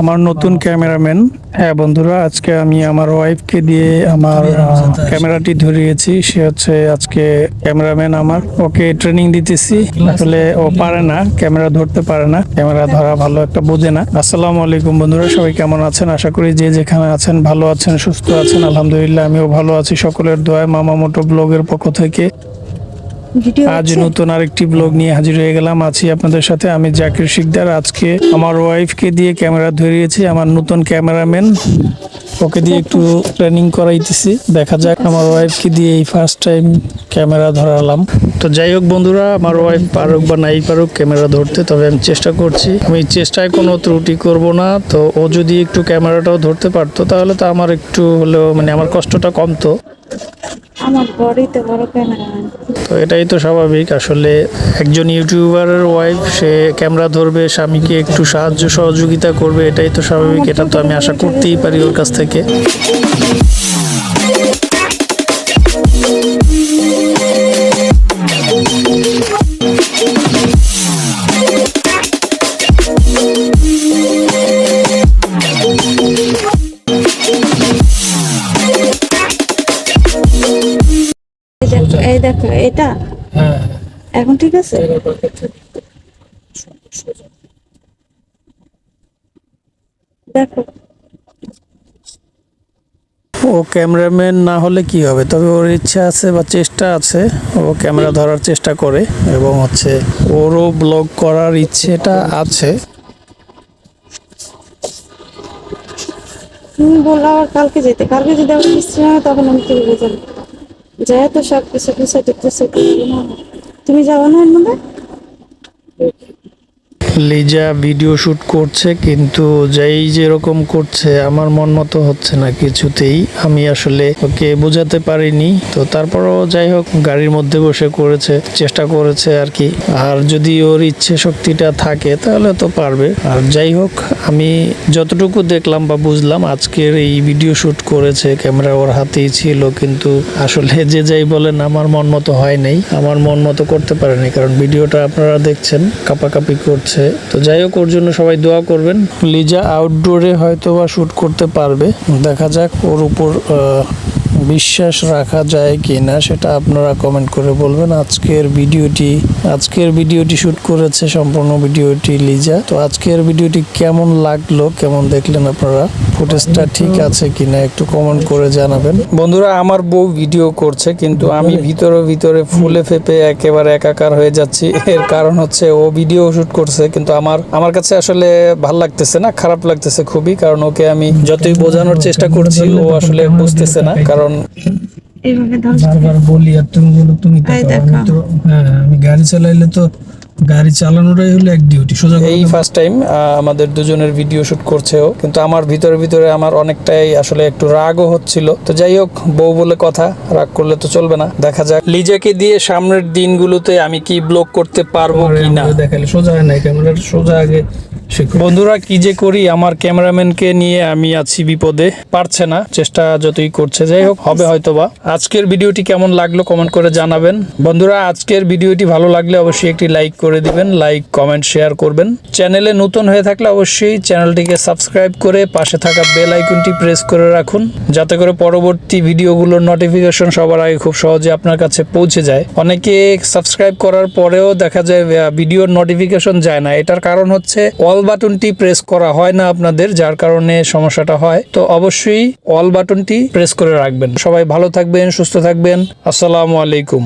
আমার নতুন ক্যামেরাম্যান। হ্যাঁ বন্ধুরা আজকে আমি আমার ওয়াইফকে দিয়ে আমার ক্যামেরাটি ধরিয়েছি। সে হচ্ছে আজকে ক্যামেরাম্যান আমার। ওকে ট্রেনিং দিতেছি। আসলে ও পারে না ক্যামেরা ধরতে পারে না। ক্যামেরা ধরা ভালো একটা বোঝে না। আসসালামু আলাইকুম বন্ধুরা সবাই কেমন আছেন? আশা করি যে যেখানে আছেন ভালো আছেন সুস্থ আছেন। আলহামদুলিল্লাহ আমিও ভালো আছি। সকলের দোয়ায় মামা মোটো ব্লগের পক্ষ থেকে। আজ নতুন আরেকটি ব্লগ নিয়ে হাজির হয়ে গেলাম। আছি আপনাদের সাথে আমি জাকির শিকদার। আজকে আমার ওয়াইফকে দিয়ে ক্যামেরা ধরিয়েছি আমার নতুন ক্যামেরাম্যান ওকে দিয়ে একটু ট্রেনিং করাইতেছি। দেখা যাক আমার ওয়াইফকে দিয়ে এই ফার্স্ট টাইম ক্যামেরা ধরালাম। তো যাই হোক বন্ধুরা আমার ওয়াইফ পারুক বা নাই পারুক ক্যামেরা ধরতে তবে আমি চেষ্টা করছি। আমি চেষ্টায় কোনো ত্রুটি করব না। তো ও যদি একটু ক্যামেরাটাও ধরতে পারতো তাহলে তো আমার একটু হলেও মানে আমার কষ্টটা কমতো। আমার বড়ই তো বড় ক্যামেরা তো এটাই তো স্বাভাবিক। আসলে একজন ইউটিউবারের ওয়াইফ সে ক্যামেরা ধরবে, স্বামীকে একটু সাহায্য সহযোগিতা করবে, এটাই তো স্বাভাবিক। এটা তো আমি আশা করতেই পারি ওর কাছ থেকে। এই দেখো এটা? হ্যাঁ। এখন ঠিক আছে? দেখো ও ক্যামেরাম্যান না হলে কি হবে? তবে ওর ইচ্ছা আছে বা চেষ্টা আছে ও ক্যামেরা ধরার চেষ্টা করে এবং হচ্ছে ওরও ব্লগ করার ইচ্ছেটা আছে। তুমি বলল কালকে যেতে। কালকে যদি হয় তখন আমি তুমি বোঝাবো যাই তো সব কিছু গুছাইতে গুছাইতে না তুমি যাব না এর মধ্যে? লিজা ভিডিও শুট করছে, কিন্তু যেই যেরকম করছে, আমার মন মতো হচ্ছে না কিছুতেই। আমি আসলে ওকে বোঝাতে পারিনি। তো তারপরও যাই হোক, গাড়ির মধ্যে বসে করেছে, চেষ্টা করেছে আর কি। আর যদি ওর ইচ্ছে শক্তিটা থাকে, তাহলে তো পারবে। আর যাই হোক, আমি যতটুকু দেখলাম বা বুঝলাম, আজকের এই ভিডিও শুট করেছে, ক্যামেরা ওর হাতেই ছিল, কিন্তু আসলে যে যাই বলেন, আমার মন মতো হয় নাই। আমার মন মতো করতে পারেনি, কারণ ভিডিওটা আপনারা দেখছেন, কাপাকাপি করছে। তো যাই হোক, ওর জন্য সবাই দোয়া করবেন। লিজা আউটডোরে হয়তো বা শ্যুট করতে পারবে। দেখা যাক ওর উপর বিশ্বাস রাখা যায় কি না সেটা আপনারা কমেন্ট করে বলবেন। আজকের ভিডিওটি আজকের ভিডিওটি শুট করেছে সম্পূর্ণ ভিডিওটি লিজা। তো আজকের ভিডিওটি কেমন লাগল কেমন দেখলেন আপনারা? ফুটেজটা ঠিক আছে কিনা একটু কমেন্ট করে জানাবেন। বন্ধুরা আমার বউ ভিডিও করছে কিন্তু আমি ভিতরে ভিতরে ফুলে ফেপে একেবারে একাকার হয়ে যাচ্ছি। এর কারণ হচ্ছে ও ভিডিও শুট করছে কিন্তু আমার আমার কাছে আসলে ভালো লাগতেছে না খারাপ লাগতেছে খুবই। কারণ ওকে আমি যতই বোঝানোর চেষ্টা করছি ও আসলে বুঝতেছে না। কারণ ধর বারবার বলি আর তুমি বলো তুমি তো। আমি হ্যাঁ আমি গাড়ি চালাইলে তো গাড়ি চালানোটাই হলো এক ডিউটি সোজা এই ফার্স্ট টাইম আমাদের দুজনের ভিডিও শুট করছেও কিন্তু আমার ভিতরে ভিতরে আমার অনেকটাই আসলে একটু রাগও হচ্ছিল। তো যাই হোক বউ বলে কথা রাগ করলে তো চলবে না। দেখা যাক লিজাকে দিয়ে সামনের দিনগুলোতে আমি কি ব্লগ করতে পারব কি না দেখালে সোজা হয় না ক্যামেরার সোজা আগে বন্ধুরা, কি যে করি, আমার ক্যামেরাম্যানকে নিয়ে আমি আছি বিপদে। পারছে না, চেষ্টা যতই করছে, যাই হোক, হবে হয়তোবা। আজকের ভিডিওটি কেমন লাগল কমেন্ট করে জানাবেন। বন্ধুরা, আজকের ভিডিওটি ভালো লাগলে অবশ্যই একটি লাইক করে দিবেন, লাইক, কমেন্ট, শেয়ার করবেন। চ্যানেলে নতুন হয়ে থাকলে অবশ্যই চ্যানেলটিকে সাবস্ক্রাইব করে পাশে থাকা বেল আইকনটি প্রেস করে রাখুন, যাতে করে পরবর্তী ভিডিওগুলোর নোটিফিকেশন সবার আগে খুব সহজে আপনার কাছে পৌঁছে যায়। অনেকে সাবস্ক্রাইব করার পরেও দেখা যায় ভিডিওর নোটিফিকেশন যায় না। এটার কারণ হচ্ছে অল বাটনটি প্রেস করা হয় না আপনাদের, যার কারণে সমস্যাটা হয়। তো অবশ্যই অল বাটনটি প্রেস করে রাখবেন। সবাই ভালো থাকবেন, সুস্থ থাকবেন। আসসালামু আলাইকুম।